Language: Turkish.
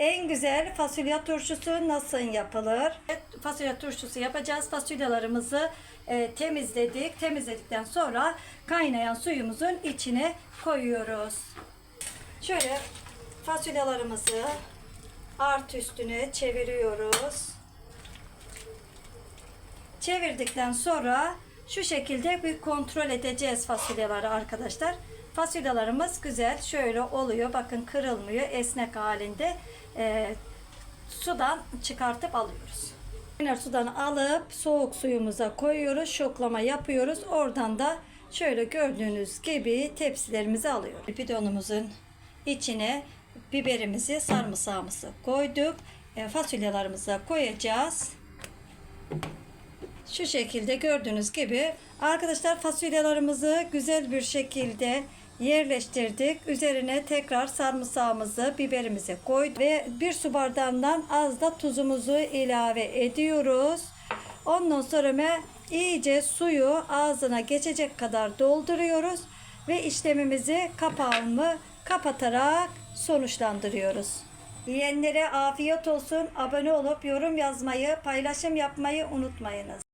En güzel fasulye turşusu nasıl yapılır? Fasulye turşusu yapacağız. Fasulyelerimizi e, temizledik. Temizledikten sonra kaynayan suyumuzun içine koyuyoruz. Şöyle fasulyelerimizi art üstüne çeviriyoruz. Çevirdikten sonra şu şekilde bir kontrol edeceğiz fasulyeleri arkadaşlar. Fasulyelerimiz güzel şöyle oluyor. Bakın kırılmıyor. Esnek halinde e, sudan çıkartıp alıyoruz. Kaynar sudan alıp soğuk suyumuza koyuyoruz. Şoklama yapıyoruz. Oradan da şöyle gördüğünüz gibi tepsilerimizi alıyoruz. Bidonumuzun içine biberimizi, sarımsağımızı koyduk. E, fasulyelerimizi koyacağız. Şu şekilde gördüğünüz gibi arkadaşlar fasulyelerimizi güzel bir şekilde yerleştirdik. Üzerine tekrar sarımsağımızı, biberimizi koyduk ve bir su bardağından az da tuzumuzu ilave ediyoruz. Ondan sonra me- iyice suyu ağzına geçecek kadar dolduruyoruz ve işlemimizi kapağını kapatarak sonuçlandırıyoruz. Yiyenlere afiyet olsun. Abone olup yorum yazmayı, paylaşım yapmayı unutmayınız.